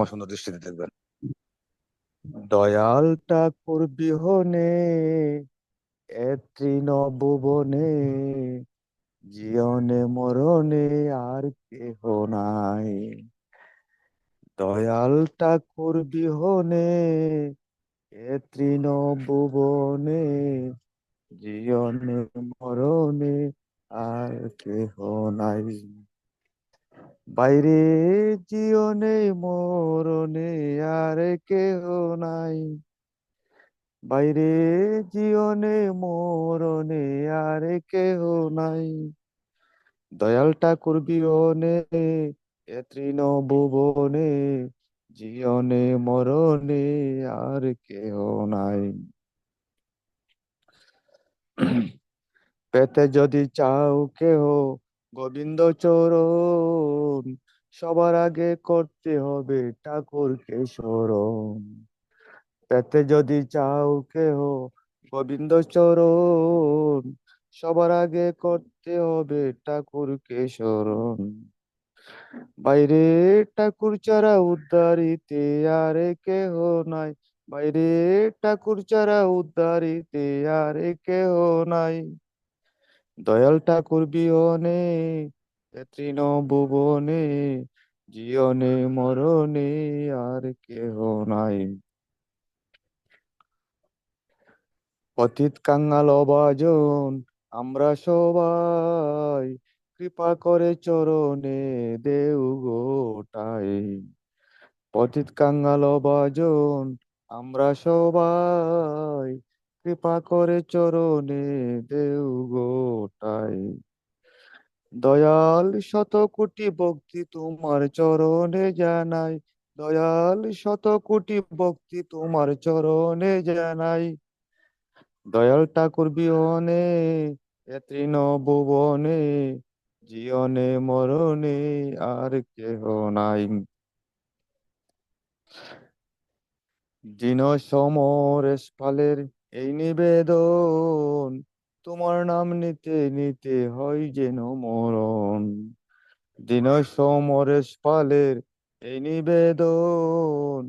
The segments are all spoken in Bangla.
আমার সুন্দর দৃষ্টিতে দেখবেন। দয়াল ঠাকুর বিহনে এ তৃণভুবনে জীবনে মরণে আর কেহ নাই। দয়াল ঠাকুর বিহনে এ তৃণভুবনে জীবনে মরণে আর কেহ নাই। বাইরে জীবনে মরণে আর কেহ নাই। বাইরে জীবনে মরণে আর কেহ নাই। দয়াল ঠাকুর বিহনে, এ তৃণ ভুবনে জীবনে মরণে আর কেহ নাই। পেতে যদি চাও কেহ, গোবিন্দ চরণ সবার আগে করতে হবে ঠাকুরকে স্মরণ পেতে যদি চাও কেহ, গোবিন্দ চরণ, সবার আগে করতে হবে ঠাকুরকে স্মরণ বাইরে ঠাকুর ছাড়া উদ্ধারিতে আরে কেহ নাই। বাইরে ঠাকুর ছাড়া উদ্ধারিতে আরে কেহ নাই। দয়াল ঠাকুর বিহনে তৃণ ভুবনে জীবনে মরণে আর কেহ নাই। পতিত কাঙ্গাল অবাজন আমরা সবাই কৃপা করে চরণে দেউ গোটাই। পতিত কাঙ্গাল অবাজন আমরা সবাই কৃপা করে চরণে দেউ গোটাই। দয়াল শত কোটি ভক্তি তোমার চরণে জানাই। দয়াল শত কোটি ভক্তি তোমার চরণে জানাই। দয়াল ঠাকুর বিহনে তৃণ ভুবনে জীবনে মরণে আর কেহ নাই। দিন সমরেশ এই নিবেদন তোমার নাম নিতে নিতে হয় যেন মরণ। দিন সমরেশ পালের এই নিবেদন,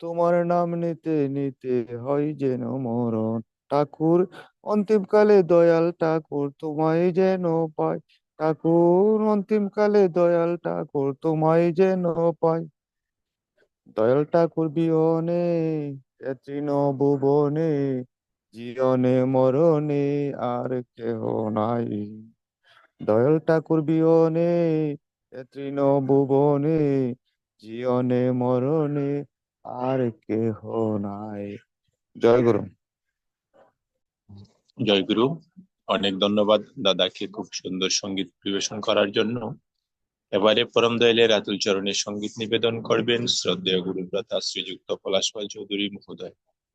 তোমার নাম নিতে নিতে হয় যেন মরণ। ঠাকুর, অন্তিমকালে দয়াল ঠাকুর তোমায় যেন পাই ঠাকুর, অন্তিমকালে দয়াল ঠাকুর তোমায় যেন পাই দয়াল ঠাকুর বিহনে তৃণ ভুবনে জীবনে, মরণে আর কেহ নাই। দয়াল ঠাকুর বিহনে এ তৃণ ভুবনে, জীবনে, মরণে আর কেহ নাই। জয় গুরু। জয়গুরু অনেক ধন্যবাদ দাদাকে খুব সুন্দর সংগীত পরিবেশন করার জন্য। এবারে পরম দয়ালের রাতুল চরণের সংগীত নিবেদন করবেন শ্রদ্ধেয় গুরুব্রতা শ্রীযুক্ত পলাশপাল চৌধুরী মহোদয়।